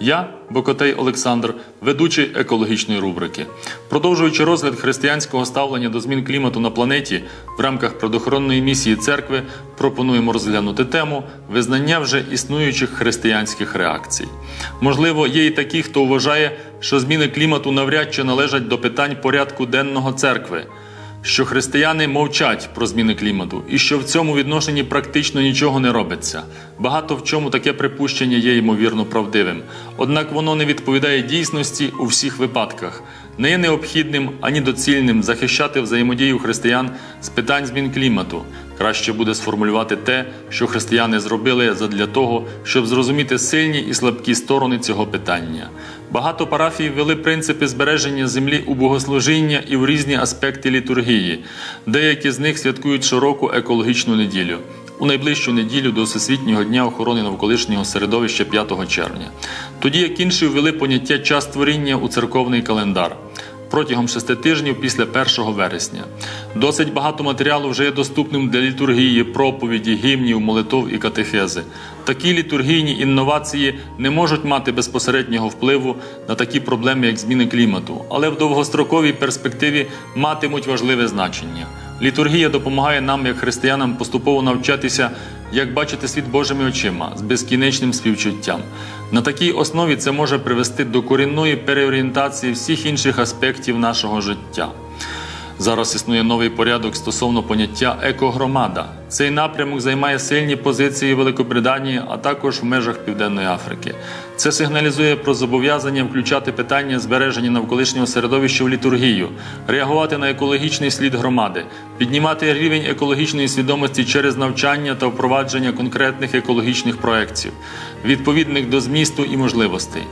Я, Бокотей Олександр, ведучий екологічної рубрики. Продовжуючи розгляд християнського ставлення до змін клімату на планеті в рамках предохоронної місії церкви, пропонуємо розглянути тему визнання вже існуючих християнських реакцій. Можливо, є і такі, хто вважає, що зміни клімату навряд чи належать до питань порядку денного церкви що християни мовчать про зміни клімату і що в цьому відношенні практично нічого не робиться. Багато в чому таке припущення є ймовірно правдивим. Однак воно не відповідає дійсності у всіх випадках. Не є необхідним ані доцільним захищати взаємодію християн з питань змін клімату. Краще буде сформулювати те, що християни зробили задля того, щоб зрозуміти сильні і слабкі сторони цього питання. Багато парафій ввели принципи збереження землі у богослужіння і в різні аспекти літургії. Деякі з них святкують широку екологічну неділю. У найближчу неділю до Всесвітнього дня охорони навколишнього середовища 5 червня. Тоді як інші ввели поняття час творіння у церковний календар протягом шести тижнів після 1 вересня. Досить багато матеріалу вже є доступним для літургії, проповіді, гімнів, молитов і катехези. Такі літургійні інновації не можуть мати безпосереднього впливу на такі проблеми, як зміни клімату, але в довгостроковій перспективі матимуть важливе значення. Літургія допомагає нам, як християнам, поступово навчатися, як бачити світ Божими очима з безкінечним співчуттям. На такій основі це може привести до корінної переорієнтації всіх інших аспектів нашого життя. Зараз існує новий порядок стосовно поняття екогромада. Цей напрямок займає сильні позиції Великобританії, а також в межах Південної Африки. Це сигналізує про зобов'язання включати питання збереження навколишнього середовища в літургію, реагувати на екологічний слід громади, піднімати рівень екологічної свідомості через навчання та впровадження конкретних екологічних проєктів, відповідних до змісту і можливостей.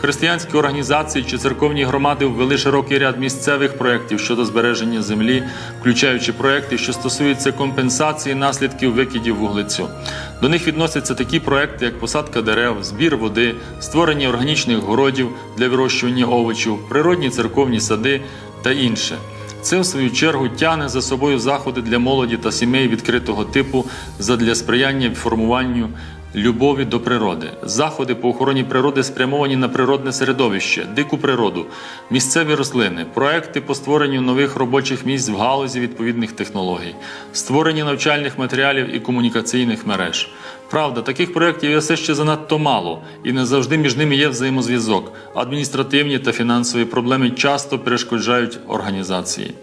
Християнські організації чи церковні громади ввели широкий ряд місцевих проєктів щодо збереження землі, включаючи проєкти, що стосуються компенсації наслідків викидів вуглецю. До них відносяться такі проекти, як посадка дерев, збір води, створення органічних городів для вирощування овочів, природні церковні сади та інше. Це, в свою чергу, тягне за собою заходи для молоді та сімей відкритого типу задля сприяння формуванню любові до природи. Заходи по охороні природи спрямовані на природне середовище, дику природу, місцеві рослини, проекти по створенню нових робочих місць в галузі відповідних технологій, створення навчальних матеріалів і комунікаційних мереж. Правда, таких проєктів є все ще занадто мало, і не завжди між ними є взаємозв'язок. Адміністративні та фінансові проблеми часто перешкоджають організації.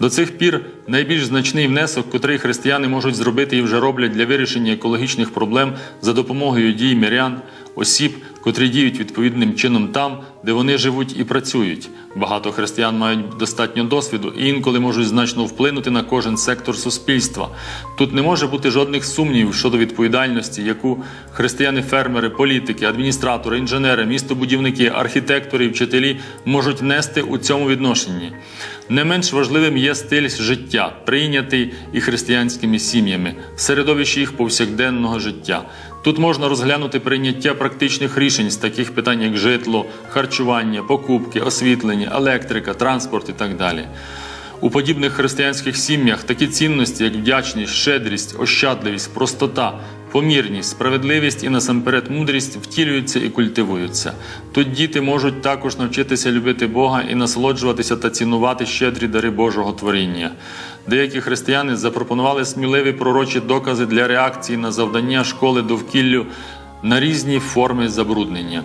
До цих пір найбільш значний внесок, котрий християни можуть зробити і вже роблять для вирішення екологічних проблем за допомогою дій мирян, осіб, котрі діють відповідним чином там, де вони живуть і працюють. Багато християн мають достатньо досвіду і інколи можуть значно вплинути на кожен сектор суспільства. Тут не може бути жодних сумнівів щодо відповідальності, яку християни-фермери, політики, адміністратори, інженери, містобудівники, архітектори вчителі можуть нести у цьому відношенні. Не менш важливим є стиль життя, прийнятий і християнськими сім'ями, в середовищі їх повсякденного життя. Тут можна розглянути прийняття практичних рішень з таких питань, як житло, харчування, покупки, освітлення, електрика, транспорт і так далі. У подібних християнських сім'ях такі цінності, як вдячність, щедрість, ощадливість, простота, помірність, справедливість і насамперед мудрість втілюються і культивуються. Тут діти можуть також навчитися любити Бога і насолоджуватися та цінувати щедрі дари Божого творіння. Деякі християни запропонували сміливі пророчі докази для реакції на завдання школи довкіллю на різні форми забруднення.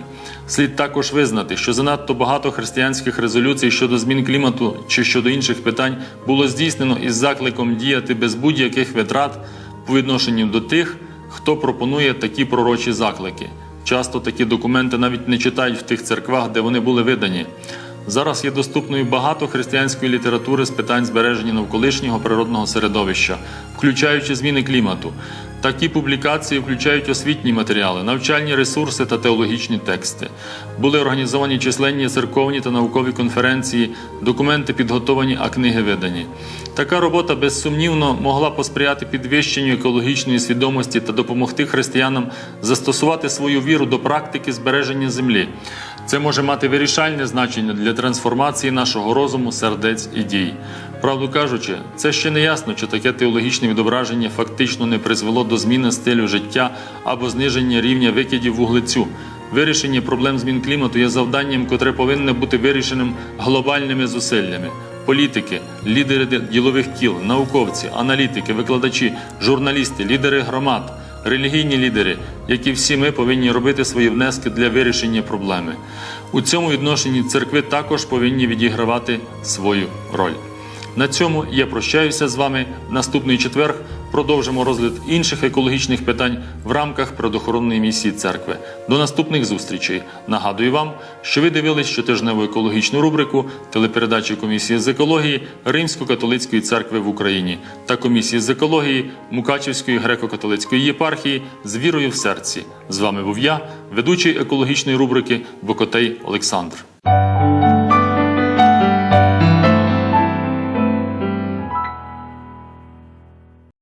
Слід також визнати, що занадто багато християнських резолюцій щодо змін клімату чи щодо інших питань було здійснено із закликом діяти без будь-яких витрат по відношенню до тих, хто пропонує такі пророчі заклики. Часто такі документи навіть не читають в тих церквах, де вони були видані. Зараз є доступною багато християнської літератури з питань збереження навколишнього природного середовища, включаючи зміни клімату. Такі публікації включають освітні матеріали, навчальні ресурси та теологічні тексти. Були організовані численні церковні та наукові конференції, документи підготовані, а книги видані. Така робота безсумнівно могла посприяти підвищенню екологічної свідомості та допомогти християнам застосувати свою віру до практики збереження землі. Це може мати вирішальне значення для трансформації нашого розуму, сердець і дій. Правду кажучи, це ще не ясно, чи таке теологічне відображення фактично не призвело до зміни стилю життя або зниження рівня викидів вуглецю. Вирішення проблем змін клімату є завданням, котре повинне бути вирішеним глобальними зусиллями. Політики, лідери ділових кіл, науковці, аналітики, викладачі, журналісти, лідери громад, релігійні лідери, які всі ми повинні робити свої внески для вирішення проблеми. У цьому відношенні церкви також повинні відігравати свою роль. На цьому я прощаюся з вами. Наступний четверг продовжимо розгляд інших екологічних питань в рамках природоохоронної місії церкви. До наступних зустрічей. Нагадую вам, що ви дивились щотижневу екологічну рубрику телепередачі комісії з екології Римсько-католицької церкви в Україні та комісії з екології Мукачівської греко-католицької єпархії з вірою в серці. З вами був я, ведучий екологічної рубрики Бокотей Олександр.